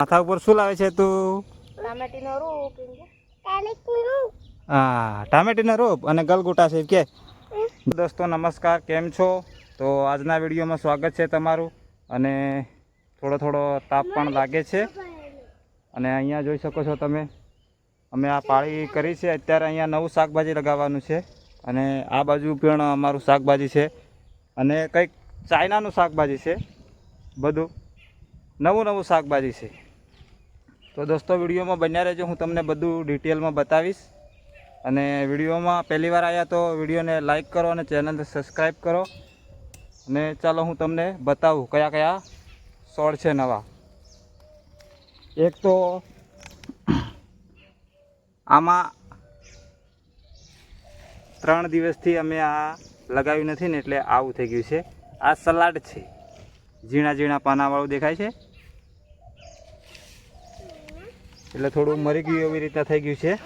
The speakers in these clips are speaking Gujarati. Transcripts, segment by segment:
માથા ઉપર શું લાવે છે તું? ટામેટીનો રૂપ હા ટામેટીનો રોપ અને ગલગોટા છે કે. દોસ્તો નમસ્કાર કેમ છો? તો આજના વિડીયોમાં સ્વાગત છે તમારું અને થોડો થોડો તાપ પણ લાગે છે. અને અહીંયા જોઈ શકો છો તમે અમે આ પાળી કરી છે. અત્યારે અહીંયા નવું શાકભાજી લગાવવાનું છે અને આ બાજુ પણ અમારું શાકભાજી છે અને કંઈક ચાઇનાનું શાકભાજી છે. બધું નવું નવું શાકભાજી છે. તો દોસ્તો, વિડીયોમાં બન્યા રહેજો. હું તમને બધું ડિટેલમાં બતાવીશ. અને વિડીયોમાં પહેલી વાર આવ્યા તો વિડીયોને લાઇક કરો અને ચેનલને સબસ્ક્રાઈબ કરો. અને ચાલો, હું તમને બતાવું કયા કયા સોળ છે નવા. એક તો આમાં ત્રણ દિવસથી અમે આ લગાવ્યું નથી ને એટલે આવું થઈ ગયું છે. આ સલાડ છે. ઝીણા ઝીણા પાનાવાળું દેખાય છે. એટલે થોડું મરી ગયું એવી રીતના થઈ ગયું છે.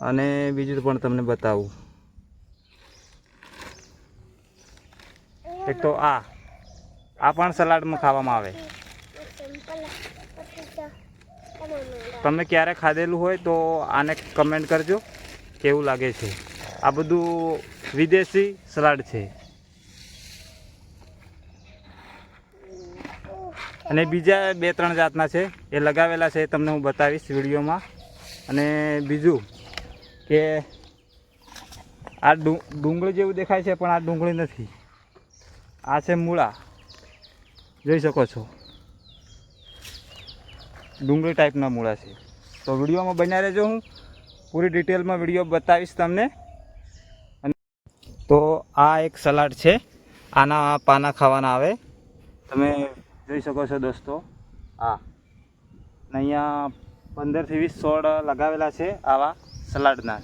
અને બીજું પણ તમને બતાવું. એક તો આ. આ પણ સલાડમાં ખાવામાં આવે. તમે ક્યારે ખાધેલું હોય તો આને કમેન્ટ કરજો, કેવું લાગે છે. આ બધું વિદેશી સલાડ છે. અને બીજા બે ત્રણ જાતના છે, એ લગાવેલા છે એ તમને હું બતાવીશ વિડીયોમાં. અને બીજું કે આ ડુંગળી જેવું દેખાય છે, પણ આ ડુંગળી નથી. આ છે મૂળા. જોઈ શકો છો. ડુંગળી ટાઈપના મૂળા છે. તો વિડીયોમાં બન્યા રહેજો હું. પૂરી ડિટેલમાં વીડિયો બતાવીશ તમને. અને તો આ એક સલાડ છે. આના પાના ખાવાના આવે. તમે જોઈ શકો છો દોસ્તો. આ અહીંયા પંદરથી વીસ છોડ લગાવેલા છે આવા સલાડના.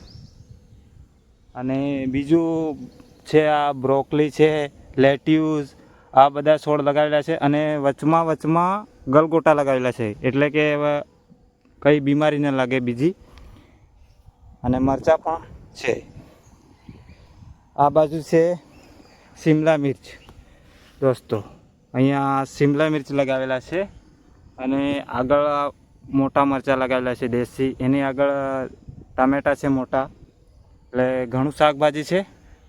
અને બીજું છે આ બ્રોકલી છે લેટ્યુસ આ બધા છોડ લગાવેલા છે અને વચમાં વચમાં ગલગોટા લગાવેલા છે. એટલે કે કંઈ બીમારી ન લાગે બીજી. અને મરચાં પણ છે. આ બાજુ છે શિમલા મિર્ચ. દોસ્તો. અહીંયા શિમલા મિર્ચ લગાવેલા છે અને આગળ મોટા મરચાં લગાવેલા છે દેશી. એની આગળ ટામેટા છે મોટા. એટલે ઘણું શાકભાજી છે.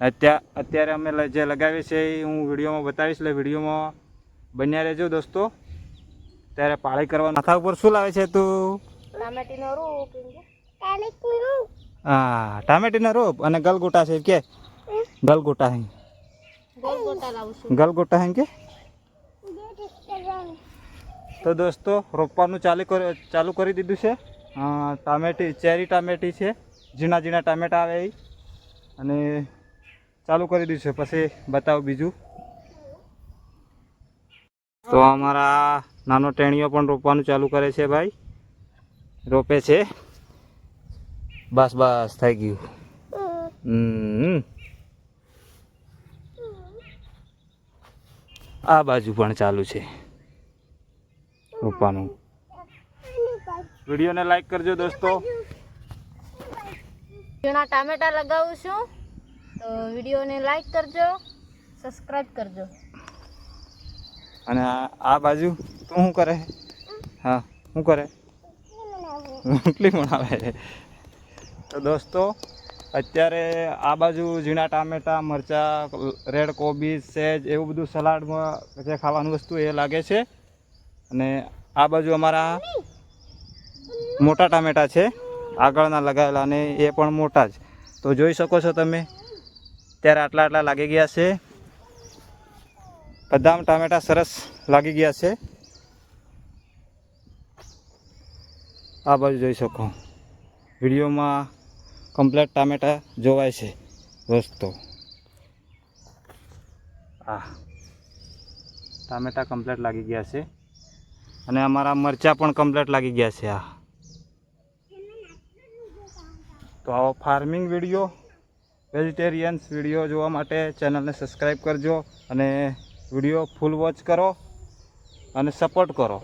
અત્યારે અત્યારે અમે જે લગાવીએ છીએ એ હું વિડીયોમાં બતાવીશ. એટલે વિડીયોમાં બન્યા રહેજો દોસ્તો. ત્યારે પાળી કરવા માથા ઉપર શું લાવે છે તું? ટામેટીનો રૂપ. હા ટામેટીનો રોપ અને ગલગોટા છે કે? ગલગોટા હે. ગલગોટા લાવું છું. ગલગોટા હે કે? તો દોસ્તો, રોપવાનું ચાલુ ચાલુ કરી દીધું છે. ટામેટી, ચેરી ટામેટી છે. ઝીણા ઝીણા ટામેટા આવે એ અને ચાલુ કરી દીધું છે. પછી બતાવું બીજું. તો અમારા નાનો ટેણીઓ પણ રોપવાનું ચાલુ કરે છે ભાઈ. રોપે છે. બસ બસ, થઈ ગયું. આ બાજુ પણ ચાલુ છે. રોપવાનું વિડીયોને લાઈક કરજો દોસ્તો. ઝીણા ટામેટા લગાવું છું. તો વિડીયોને લાઈક કરજો સબસ્ક્રાઈબ કરજો. અને આ આ બાજુ તું શું કરે? હા શું કરે? રોટલી બનાવે તો દોસ્તો અત્યારે આ બાજુ ઝીણા ટામેટા મરચાં રેડ કોબીજ સેજ એવું બધું સલાડમાં જે ખાવાનું વસ્તુ એ લાગે છે. અને આ બાજુ અમારા મોટા ટામેટા છે, આગળના લગાવેલા અને એ પણ મોટા જ. તો જોઈ શકો છો તમે, ત્યારે આટલા આટલા લાગી ગયા છે. બધા ટામેટા સરસ લાગી ગયા છે. આ બાજુ જોઈ શકો. વિડીયોમાં કમ્પ્લેટ ટામેટા જોવાય છે દોસ્તો આ ટામેટા કમ્પ્લેટ લાગી ગયા છે. અને અમારા મરચાં પણ કમ્પ્લેટ લાગી ગયા છે આ. તો આવો ફાર્મિંગ વીડિયો વેજીટેરિયન્સ વીડિયો જોવા માટે ચેનલને સબસ્ક્રાઈબ કરજો અને વીડિયો ફૂલ વોચ કરો અને સપોર્ટ કરો.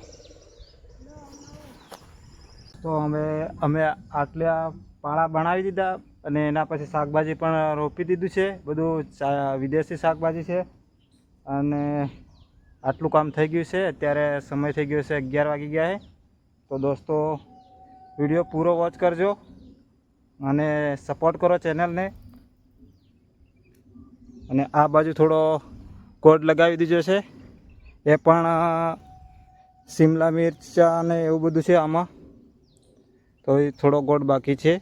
તો અમે અમે આટલા પાળા બનાવી દીધા અને એના પછી શાકભાજી પણ રોપી દીધું છે. બધું વિદેશી શાકભાજી છે. અને આટલું કામ થઈ ગયું છે. અત્યારે સમય થઈ ગયો છે અગિયાર વાગી ગયા છે. તો દોસ્તો, વીડિયો પૂરો વોચ કરજો અને સપોર્ટ કરો ચેનલને અને આ બાજુ થોડો કોડ લગાવી દીધો છે. એ પણ, શિમલા મિરચા અને એવું બધું છે આમાં. તો એ થોડો ગોળ બાકી છે.